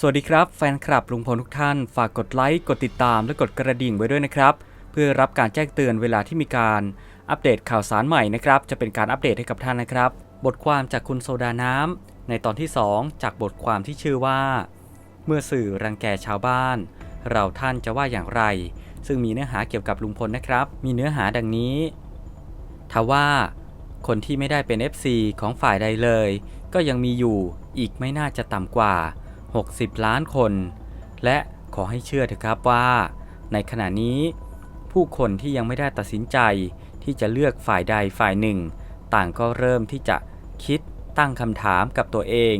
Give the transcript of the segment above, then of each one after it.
สวัสดีครับแฟนคลับลุงพลทุกท่าน ฝากกดไลค์ กดติดตาม และกดกระดิ่งไว้ด้วยนะครับ เพื่อรับการแจ้งเตือนเวลาที่มีการอัปเดตข่าวสารใหม่นะครับ จะเป็นการอัปเดตให้กับท่านนะครับ บทความจากคุณโซดาน้ำในตอนที่ 2 จากบทความที่ชื่อว่า เมื่อสื่อรังแกชาวบ้าน เราท่านจะว่าอย่างไร ซึ่งมีเนื้อหาเกี่ยวกับลุงพลนะครับ มีเนื้อหาดังนี้ทว่าคนที่ไม่ได้เป็น FC ของฝ่ายใดเลย ก็ยังมีอยู่อีกไม่น่าจะต่ำกว่า 60 ล้านคน และขอให้เชื่อเถอะครับว่า ในขณะนี้ ผู้คนที่ยังไม่ได้ตัดสินใจที่จะเลือกฝ่ายใดฝ่ายหนึ่ง ต่างก็เริ่มที่จะคิดตั้งคำถามกับตัวเอง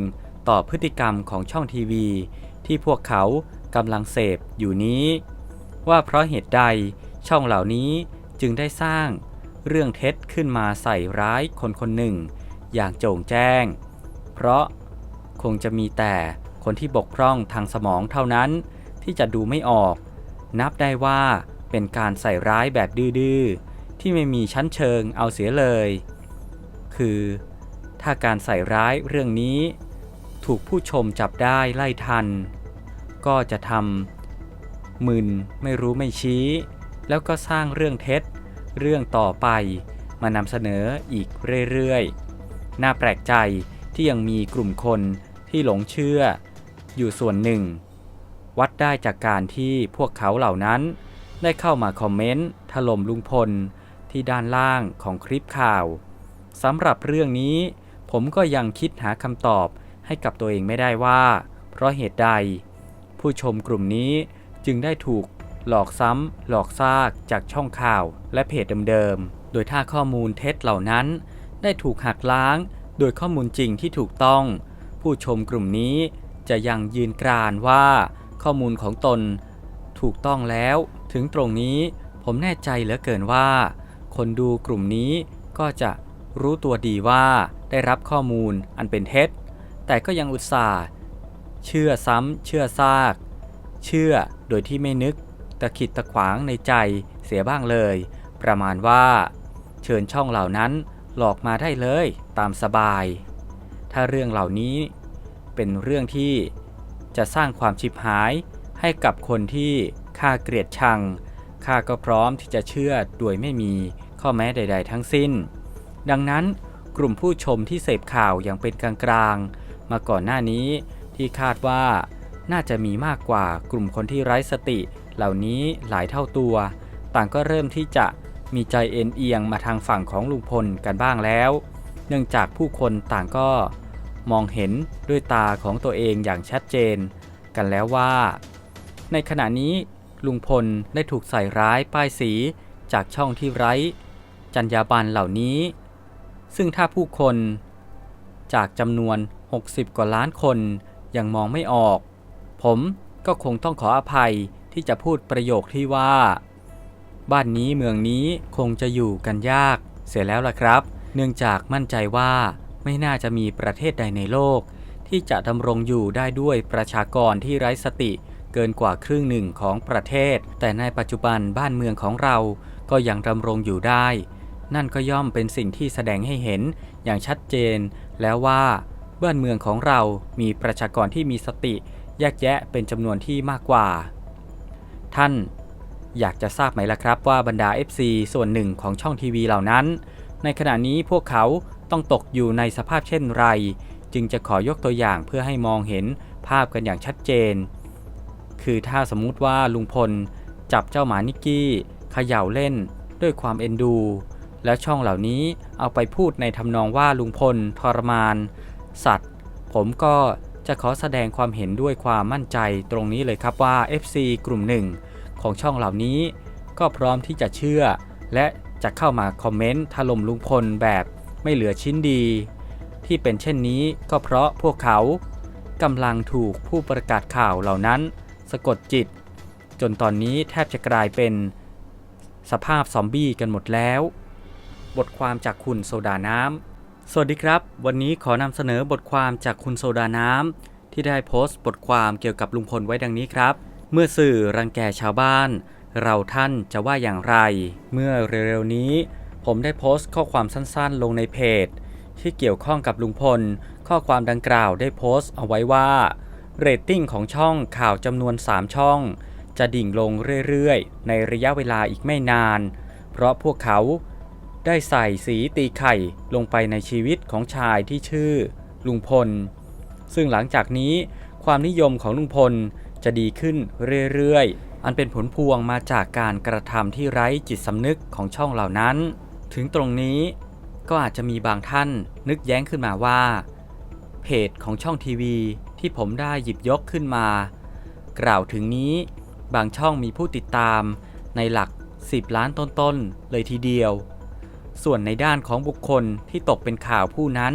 ต่อพฤติกรรมของช่องทีวี ที่พวกเขากำลังเสพอยู่นี้ ว่าเพราะเหตุใดช่องเหล่านี้จึงได้สร้างเรื่องเท็จขึ้นมาใส่ร้ายคนคนหนึ่ง อย่างโจ่งแจ้ง เพราะคงจะมีแต่ คนที่บกพร่องทางสมองเท่านั้นที่จะดูไม่ออก นับได้ว่าเป็นการใส่ร้ายแบบดื้อๆที่ไม่มีชั้นเชิงเอาเสียเลย คือ ถ้าการใส่ร้ายเรื่องนี้ ถูกผู้ชมจับได้ไล่ทัน ก็จะทำมึนไม่รู้ไม่ชี้ แล้วก็สร้างเรื่องเท็จ เรื่องต่อไปมานำเสนออีกเรื่อยๆ น่าแปลกใจที่ยังมีกลุ่มคนที่หลงเชื่อ อยู่ส่วนหนึ่ง วัดได้จากการที่พวกเขาเหล่านั้น ได้เข้ามาคอมเมนต์ถล่มลุงพลที่ด้านล่างของคลิปข่าวสำหรับเรื่องนี้ ผมก็ยังคิดหาคำตอบให้กับตัวเองไม่ได้ว่า เพราะเหตุใด ผู้ชมกลุ่มนี้จึงได้ถูกหลอกซ้ำหลอกซากจากช่องข่าวและเพจเดิมๆ โดยถ้าข้อมูลเท็จเหล่านั้น ได้ถูกหักล้าง โดยข้อมูลจริงที่ถูกต้อง ผู้ชมกลุ่มนี้ จะยังยืนกรานว่าข้อมูลของตนถูกต้องแล้ว ถึงตรงนี้ผมแน่ใจเหลือเกินว่า คนดูกลุ่มนี้ก็จะรู้ตัวดีว่าได้รับข้อมูลอันเป็นเท็จ แต่ก็ยังอุตส่าห์ เชื่อซ้ำเชื่อซาก เชื่อโดยที่ไม่นึกตะขิดตะขวางในใจเสียบ้างเลย ประมาณว่า เชิญช่องเหล่านั้นหลอกมาได้เลยตามสบาย ถ้าเรื่องเหล่านี้ เป็นเรื่องที่จะสร้างความชิบหายให้กับคนที่ข้าเกลียดชังข้าก็พร้อมที่จะเชื่อโดยไม่มีข้อแม้ใด ๆ ทั้งสิ้น ดังนั้นกลุ่มผู้ชมที่เสพข่าวอย่างเป็นกลางๆ มาก่อนหน้านี้ที่คาดว่าน่าจะมีมากกว่ากลุ่มคนที่ไร้สติเหล่านี้หลายเท่าตัว ต่างก็เริ่มที่จะมีใจเอ็นเอียงมาทางฝั่งของลุงพลกันบ้างแล้ว เนื่องจากผู้คนต่างก็ มองเห็นด้วยตาของตัวเองอย่างชัดเจน กันแล้วว่า ในขณะนี้ลุงพลได้ถูกใส่ร้ายป้ายสีจากช่องที่ไร้จรรยาบรรณเหล่านี้ ซึ่งถ้าผู้คน จากจำนวน 60 กว่าล้านคนยังมองไม่ออก ผมก็คงต้องขออภัยที่จะพูดประโยคที่ว่า บ้านนี้เมืองนี้คงจะอยู่กันยากเสียแล้วล่ะครับ เนื่องจากมั่นใจว่า ไม่น่าจะมีประเทศใดในโลก ที่จะดำรงอยู่ได้ด้วยประชากรที่ไร้สติเกินกว่าครึ่งหนึ่งของประเทศ แต่ในปัจจุบันบ้านเมืองของเราก็ยังดำรงอยู่ได้ นั่นก็ย่อมเป็นสิ่งที่แสดงให้เห็นอย่างชัดเจน แล้วว่า บ้านเมืองของเรามีประชากรที่มีสติแยกแยะเป็นจำนวนที่มากกว่า ท่านอยากจะทราบไหมล่ะครับว่าบรรดา FC ส่วนหนึ่งของช่องทีวีเหล่านั้น ในขณะนี้พวกเขา ต้องตกอยู่ในสภาพเช่นไร จึงจะขอยกตัวอย่างเพื่อให้มองเห็นภาพกันอย่างชัดเจน คือถ้าสมมุติว่าลุงพล จับเจ้าหมานิกกี้เขย่าเล่นด้วยความเอ็นดู แล้วช่องเหล่านี้เอาไปพูดในทำนองว่าลุงพลทรมาน สัตว์ ผมก็จะขอแสดงความเห็นด้วยความมั่นใจตรงนี้เลยครับว่า FC กลุ่มหนึ่งของช่องเหล่านี้ ก็พร้อมที่จะเชื่อ และจะเข้ามาคอมเมนต์ถล่มลุงพลแบบ ไม่เหลือชิ้นดี ที่เป็นเช่นนี้ก็เพราะพวกเขากำลังถูกผู้ประกาศข่าวเหล่านั้น สะกดจิต จนตอนนี้แทบจะกลายเป็น สภาพซอมบี้กันหมดแล้ว บทความจากคุณโซดาน้ำสวัสดีครับ วันนี้ขอนำเสนอบทความจากคุณโซดาน้ำที่ได้โพสต์บทความเกี่ยวกับลุงพลไว้ดังนี้ครับ เมื่อสื่อรังแกชาวบ้าน เราท่านจะว่าอย่างไร เมื่อเร็วๆนี้ ผมได้โพสต์ข้อความสั้นๆ ลงในเพจ ที่เกี่ยวข้องกับลุงพล ข้อความดังกล่าวได้โพสต์เอาไว้ว่าเรตติ้งของช่องข่าวจำนวน 3 ช่อง จะดิ่งลงเรื่อยๆ ในระยะเวลาอีกไม่นาน เพราะพวกเขาได้ใส่สีตีไข่ลงไปในชีวิตของชายที่ชื่อลุงพล ซึ่งหลังจากนี้ความนิยมของลุงพลจะดีขึ้นเรื่อยๆ อันเป็นผลพวงมาจากการกระทำที่ไร้จิตสำนึกของช่องเหล่านั้น ถึงตรงนี้ก็อาจจะมีบางท่านนึกแย้งขึ้นมาว่า เพจของช่องทีวีที่ผมได้หยิบยกขึ้นมา กล่าวถึงนี้บางช่องมีผู้ติดตามในหลัก 10 ล้านต้นๆ เลยทีเดียว ส่วนในด้านของบุคคลที่ตกเป็นข่าวผู้นั้น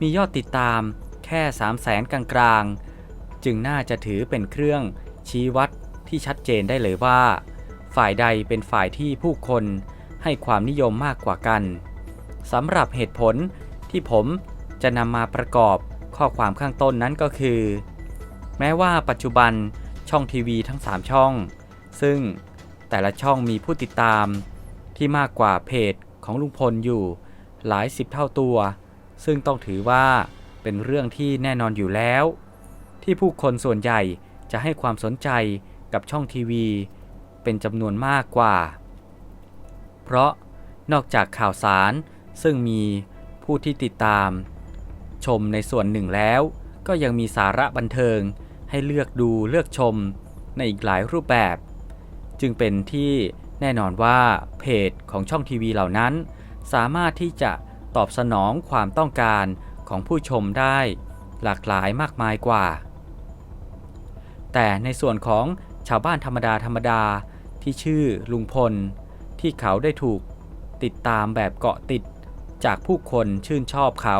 มียอดติดตามแค่3 0 0แสนกลางๆ จึงน่าจะถือเป็นเครื่องชี้วัดที่ชัดเจนได้เลยว่า ฝ่ายใดเป็นฝ่ายที่ผู้คน ให้ความนิยมมากกว่ากันสำหรับเหตุผลที่ผมจะนำมาประกอบข้อความข้างต้นนั้นก็คือ แม้ว่าปัจจุบันช่องทีวีทั้ง 3 ช่อง ซึ่งแต่ละช่องมีผู้ติดตามที่มากกว่าเพจของลุงพลอยู่หลายสิบเท่าตัว ซึ่งต้องถือว่าเป็นเรื่องที่แน่นอนอยู่แล้ว ที่ผู้คนส่วนใหญ่จะให้ความสนใจกับช่องทีวี เป็นจำนวนมากกว่า เพราะนอกจากข่าวสารซึ่งมีผู้ที่ติดตาม ชมในส่วนหนึ่งแล้ว ก็ยังมีสาระบันเทิงให้เลือกดูเลือกชมในอีกหลายรูปแบบ จึงเป็นที่แน่นอนว่าเพจของช่องทีวีเหล่านั้น สามารถที่จะตอบสนองความต้องการของผู้ชมได้หลากหลายมากมายกว่า แต่ในส่วนของชาวบ้านธรรมดาธรรมดาที่ชื่อลุงพล ที่เขาได้ถูกติดตามแบบเกาะติดจากผู้คนชื่นชอบเขา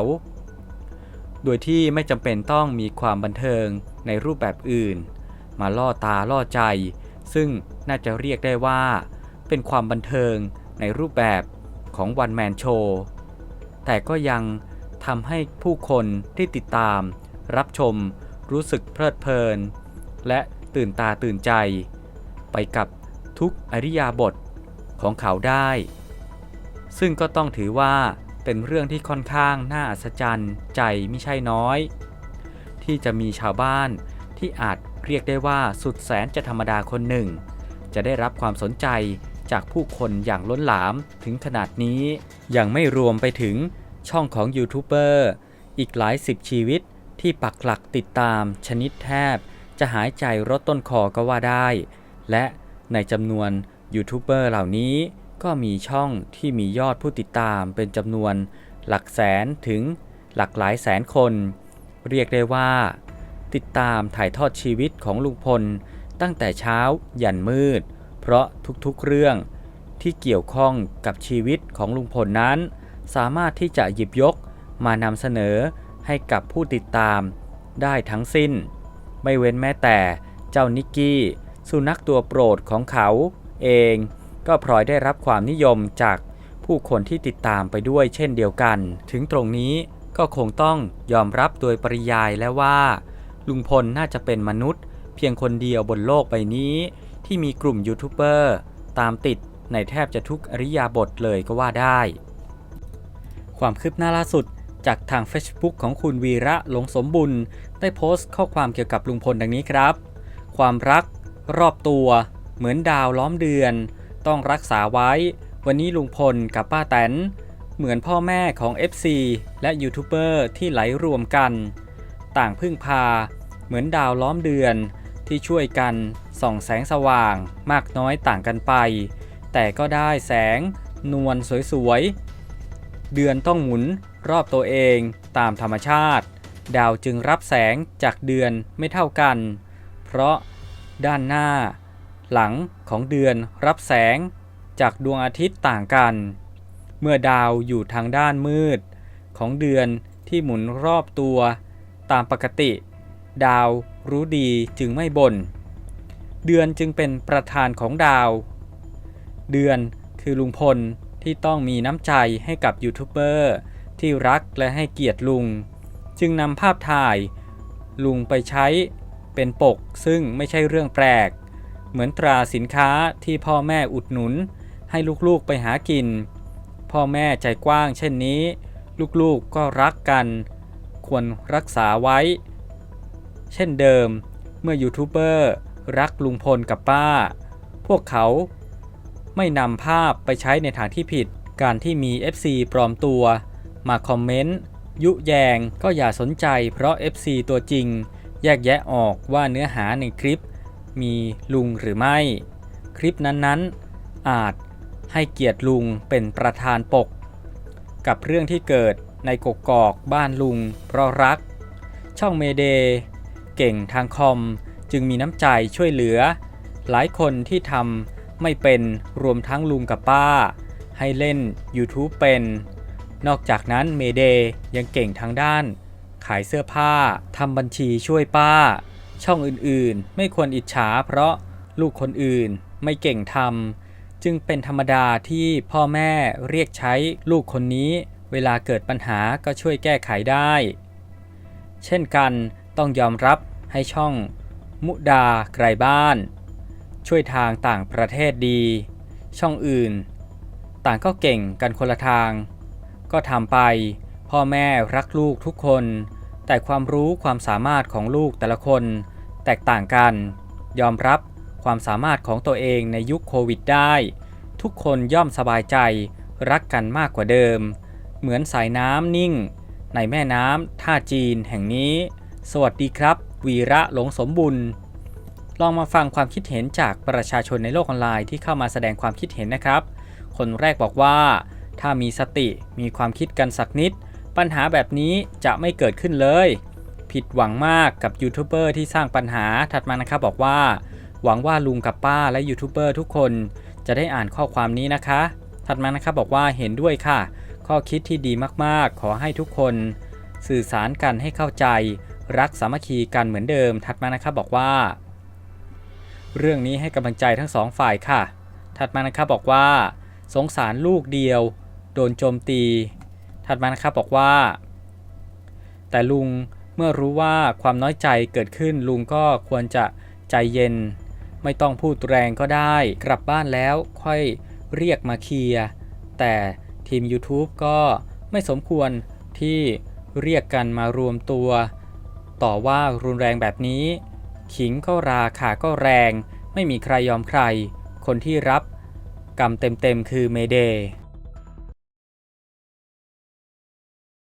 โดยที่ไม่จำเป็นต้องมีความบันเทิงในรูปแบบอื่น มาล่อตาล่อใจ ซึ่งน่าจะเรียกได้ว่า เป็นความบันเทิงในรูปแบบของวันแมนโชว์แต่ก็ยังทำให้ผู้คนที่ติดตาม รับชม รู้สึกเพลิดเพลิน และตื่นตาตื่นใจ ไปกับทุกอริยาบท ของเขาได้ ซึ่งก็ต้องถือว่าเป็นเรื่องที่ค่อนข้างน่าอัศจรรย์ใจไม่ใช่น้อย ที่จะมีชาวบ้านที่อาจเรียกได้ว่าสุดแสนจะธรรมดาคนหนึ่ง จะได้รับความสนใจจากผู้คนอย่างล้นหลามถึงขนาดนี้ ยังไม่รวมไปถึงช่องของยูทูบเบอร์อีกหลายสิบชีวิตที่ปักหลักติดตามชนิดแทบ จะหายใจรถต้นคอก็ว่าได้ และในจำนวน ยูทูบเบอร์เหล่านี้ก็มีช่องที่มียอดผู้ติดตามเป็นจำนวนหลักแสนถึงหลักหลายแสนคน เรียกได้ว่า ติดตามถ่ายทอดชีวิตของลุงพล ตั้งแต่เช้ายันมืด เพราะทุกๆเรื่องที่เกี่ยวข้องกับชีวิตของลุงพลนั้น สามารถที่จะหยิบยกมานำเสนอให้กับผู้ติดตามได้ทั้งสิ้น ไม่เว้นแม้แต่เจ้านิกกี้ สุนัขตัวโปรดของเขา เอง ก็พลอยได้รับความนิยมจากผู้คนที่ติดตามไปด้วยเช่นเดียวกัน ถึงตรงนี้ก็คงต้องยอมรับโดยปริยายแล้วว่า ลุงพลน่าจะเป็นมนุษย์ เพียงคนเดียวบนโลกใบนี้ ที่มีกลุ่มยูทูบเบอร์ตามติดในแทบจะทุกอริยาบทเลยก็ว่าได้ ความคืบหน้าล่าสุดจากทาง Facebook ของคุณวีระหลงสมบุญ ได้โพสต์ข้อความเกี่ยวกับลุงพลดังนี้ครับ ความรัก รอบตัว เหมือนดาวล้อมเดือน ต้องรักษาไว้ วันนี้ลุงพลกับป้าแตน เหมือนพ่อแม่ของ FC และยูทูบเบอร์ที่ไหลรวมกัน ต่างพึ่งพา เหมือนดาวล้อมเดือนที่ช่วยกันส่องแสงสว่างมากน้อยต่างกันไป แต่ก็ได้แสงนวลสวยๆ เดือนต้องหมุนรอบตัวเองตามธรรมชาติ ดาวจึงรับแสงจากเดือนไม่เท่ากัน เพราะด้านหน้า หลังของเดือนรับแสงจากดวงอาทิตย์ต่างกัน เมื่อดาวอยู่ทางด้านมืด ของเดือนที่หมุนรอบตัวตามปกติ ดาวรู้ดีจึงไม่บน่น เดือนจึงเป็นประธานของดาว เดือนคือลุงพลที่ต้องมีน้ำใจให้กับยูทูบเบอร์ที่รักและให้เกียรติลุง จึงนำภาพถ่าย ลุงไปใช้เป็นปกซึ่งไม่ใช่เรื่องแปลก เหมือนตราสินค้าที่พ่อแม่อุดหนุน ให้ลูกๆไปหากิน พ่อแม่ใจกว้างเช่นนี้ ลูกๆก็รักกัน ควรรักษาไว้ เช่นเดิม เมื่อยูทูบเบอร์รักลุงพลกับป้า พวกเขาไม่นำภาพไปใช้ในทางที่ผิด การที่มี FC ปลอมตัว มาคอมเมนต์ ยุแยงก็อย่าสนใจเพราะ FC ตัวจริง แยกแยะออกว่าเนื้อหาในคลิป มีลุงหรือไม่ คลิปนั้นๆ อาจให้เกียรติลุงเป็นประธานปก กับเรื่องที่เกิดในกกอกบ้านลุงเพราะรัก ช่องเมเด เก่งทางคอมจึงมีน้ำใจช่วยเหลือ หลายคนที่ทำไม่เป็นรวมทั้งลุงกับป้า ให้เล่น YouTube เป็น นอกจากนั้นเมเดยังเก่งทางด้าน ขายเสื้อผ้าทำบัญชีช่วยป้า ช่องอื่นๆ ไม่ควรอิจฉาเพราะลูกคนอื่นไม่เก่งทำจึงเป็นธรรมดาที่พ่อแม่เรียกใช้ลูกคนนี้ เวลาเกิดปัญหาก็ช่วยแก้ไขได้ เช่นกันต้องยอมรับให้ช่อง มุดาไกลบ้าน ช่วยทางต่างประเทศดี ช่องอื่น ต่างก็เก่งกันคนละทาง ก็ทำไป พ่อแม่รักลูกทุกคน แต่ความรู้ความสามารถของลูกแต่ละคน แตกต่างกัน ยอมรับความสามารถของตัวเองในยุคโควิดได้ ทุกคนย่อมสบายใจ รักกันมากกว่าเดิม เหมือนสายน้ำนิ่ง ในแม่น้ำท่าจีนแห่งนี้ สวัสดีครับ วีระหลงสมบุญ ลองมาฟังความคิดเห็นจากประชาชนในโลกออนไลน์ที่เข้ามาแสดงความคิดเห็นนะครับ คนแรกบอกว่า ถ้ามีสติมีความคิดกันสักนิด ปัญหาแบบนี้จะไม่เกิดขึ้นเลย ผิดหวังมากกับยูทูบเบอร์ที่สร้างปัญหาถัดมานะครับบอกว่า หวังว่าลุงกับป้าและยูทูบเบอร์ทุกคนจะได้อ่านข้อความนี้นะคะ ถัดมานะครับบอกว่าเห็นด้วยค่ะ ข้อคิดที่ดีมากๆ ขอให้ทุกคน สื่อสารกันให้เข้าใจ รักสามัคคีกันเหมือนเดิม ถัดมานะครับบอกว่า เรื่องนี้ให้กำลังใจทั้งสองฝ่ายค่ะ ถัดมานะครับบอกว่า สงสารลูกเดียว โดนโจมตี ถัดมานะครับบอกว่า แต่ลุงเมื่อรู้ว่าความน้อยใจเกิดขึ้นลุงก็ควรจะใจเย็น ไม่ต้องพูดแรงก็ได้ กลับบ้านแล้วค่อยเรียกมาเคลียร์แต่ทีม YouTube ก็ไม่สมควรที่เรียกกันมารวมตัว ต่อว่ารุนแรงแบบนี้ ขิงก็ราขาก็แรง ไม่มีใครยอมใคร คนที่รับกรรมเต็มๆคือเมเด